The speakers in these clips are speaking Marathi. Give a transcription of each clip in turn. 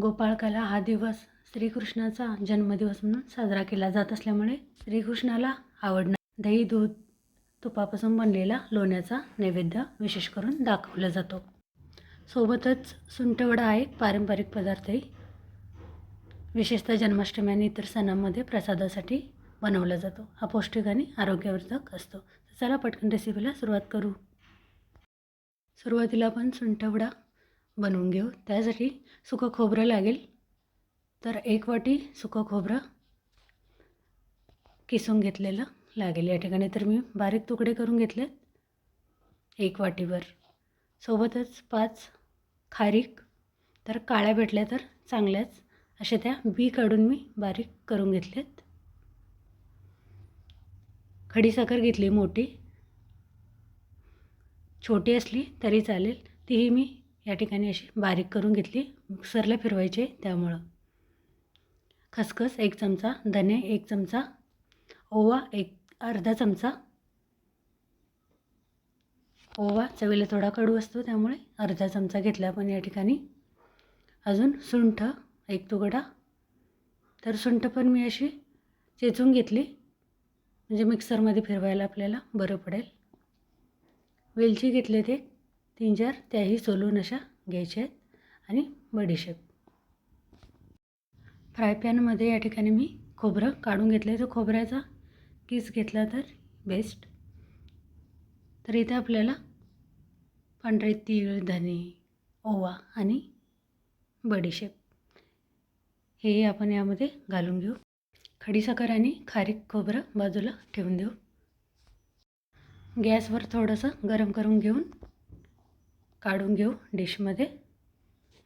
गोपाळकाला हा दिवस श्रीकृष्णाचा जन्मदिवस म्हणून साजरा केला जात असल्यामुळे श्रीकृष्णाला आवडणार दही दूध तुपापासून बनलेला लोण्याचा नैवेद्य विशेष करून दाखवला जातो. सोबतच सुंठवडा हा एक पारंपरिक पदार्थही विशेषतः जन्माष्टमी आणि इतर सणांमध्ये प्रसादासाठी बनवला जातो. हा पौष्टिक आणि आरोग्यवर्धक असतो. चला पटकन रेसिपीला सुरुवात करू. सुरुवातीला आपण सुंठवडा बनवून घेऊ. त्यासाठी सुकं खोबरं लागेल. तर एक वाटी सुकं खोबरं किसून घेतलेलं लागेल. या ठिकाणी तर मी बारीक तुकडे करून घेतलेत. एक वाटीवर सोबतच पाच खारीक तर काळ्या भेटल्या तर चांगल्याच. अशा त्या बी काढून मी बारीक करून घेतलेत. खडीसाखर घेतली मोठी. छोटी असली तरी चालेल. तीही मी या ठिकाणी अशी बारीक करून घेतली. मिक्सरला फिरवायचे त्यामुळं. खसखस एक चमचा धने एक चमचा ओवा एक अर्धा चमचा. ओवा चवीला थोडा कडू असतो त्यामुळे अर्धा चमचा घेतला पण या ठिकाणी. अजून सुंठ एक तुकडा. तर सुंठ पण मी अशी चेचून घेतली. म्हणजे मिक्सरमध्ये फिरवायला आपल्याला बरं पडेल. वेलची घेतले ते तीन चार त्याही सोलून अशा घ्यायच्या आहेत आणि बडीशेप. फ्राय पॅनमध्ये या ठिकाणी मी खोबरं काढून घेतलं आहे तर खोबऱ्याचा किस घेतला तर बेस्ट. तर इथे आपल्याला पांढरे तीळ धने ओवा आणि बडीशेप हे आपण यामध्ये घालून घेऊ. खडीसाखर आणि खारीक खोबरं बाजूला ठेवून देऊ. गॅसवर थोडंसं गरम करून घेऊन काढून घेऊ डिशमध्ये.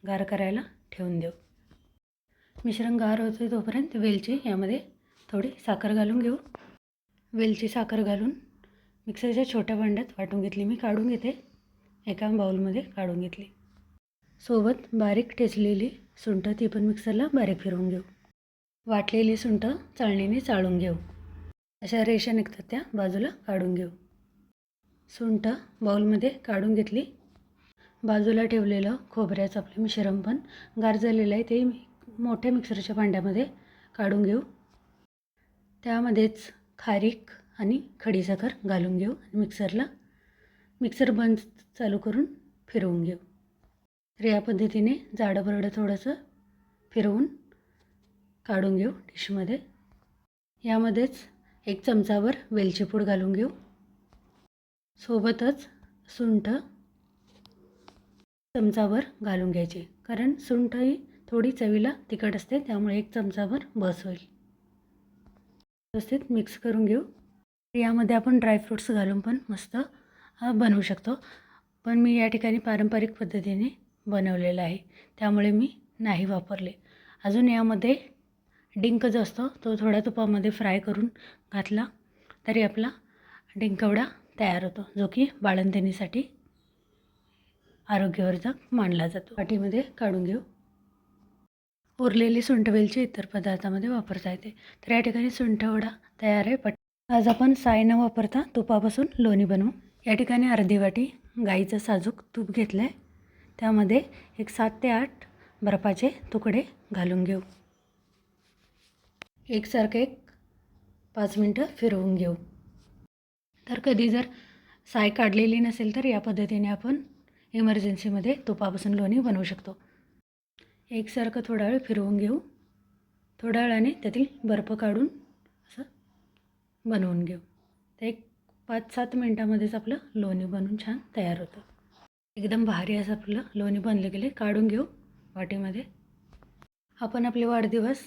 गार करायला ठेवून देऊ. मिश्रण गार होते तोपर्यंत वेलची यामध्ये थोडी साखर घालून घेऊ. वेलची साखर घालून मिक्सरच्या छोट्या भांड्यात वाटून घेतली मी काढून घेते. एका बाऊलमध्ये काढून घेतली. सोबत बारीक ठेचलेली सुंठ ती पण मिक्सरला बारीक फिरवून घेऊ. वाटलेली सुंठ चाळणीने चाळून घेऊ. अशा रेषा निघतात त्या बाजूला काढून घेऊ. सुंठ बाऊलमध्ये काढून घेतली. बाजूला ठेवलेलं खोबऱ्याचं आपलं मिश्रण पण गार झालेलं आहे ते मोठ्या मिक्सरच्या भांड्यामध्ये काढून घेऊ. त्यामध्येच खारीक आणि खडीसाखर घालून घेऊ आणि मिक्सरला मिक्सर बंद चालू करून फिरवून घेऊ. तर या पद्धतीने जाडं बरडं थोडंसं फिरवून काढून घेऊ डिशमध्ये. यामध्येच एक चमचावर वेलचीपूड घालून घेऊ. सोबतच सुंठ चमचावर घालून घ्यायचे. कारण सुंठ ही थोडी चवीला तिखट असते त्यामुळे एक चमचावर बस होईल. व्यवस्थित मिक्स करून घेऊ. यामध्ये आपण ड्रायफ्रूट्स घालून पण मस्त बनवू शकतो. पण मी या ठिकाणी पारंपरिक पद्धतीने बनवलेलं आहे. त्यामुळे मी नाही वापरले. अजून यामध्ये डिंक जो असतो तो थोड्या तुपामध्ये फ्राय करून घातला तरी आपला डिंकवडा तयार होतो जो की बाळंतिणीसाठी आरोग्यवर्धक मानला जातो. पाठीमध्ये काढून घेऊ. उरलेली सुंठवेलची इतर पदार्थामध्ये वापरता येते. तर या ठिकाणी सुंठवडा तयार आहे. पट आज आपण साय न वापरता तुपापासून लोणी बनवू. या ठिकाणी अर्धी वाटी गाईचं साजूक तूप घेतलं आहे त्यामध्ये एक सात ते आठ बर्फाचे तुकडे घालून घेऊ. एकसारखं एक पाच मिनटं फिरवून घेऊ. तर कधी जर साय काढलेली नसेल तर या पद्धतीने आपण इमर्जन्सीमध्ये तुपापासून लोणी बनवू शकतो. एकसारखं थोडा वेळ फिरवून घेऊ. थोड्या वेळाने त्यातील बर्फ काढून असं बनवून घेऊ. तर एक पाच सात मिनटामध्येच आपलं लोणी बनवून छान तयार होतं. एकदम भारी असं आपलं लोणी बनले गेले काढून घेऊ वाटीमध्ये. आपण आपले वाढदिवस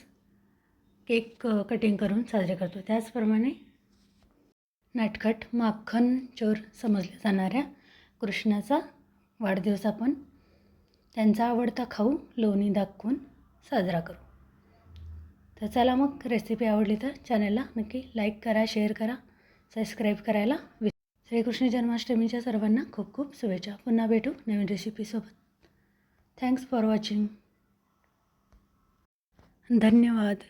केक कटिंग करून साजरे करतो. त्याचप्रमाणे नटखट माखन चोर समजल्या जाणाऱ्या कृष्णाचा वाढदिवस आपण त्यांचा आवडता खाऊ लोणी दाखवून साजरा करू. तर चला मग रेसिपी आवडली तर चॅनलला नक्की लाईक करा शेअर करा सबस्क्राईब करायला विस श्रीकृष्ण जन्माष्टमीच्या सर्वांना खूप खूप शुभेच्छा. पुन्हा भेटू नवीन रेसिपीसोबत थँक्स फॉर वॉचिंग धन्यवाद.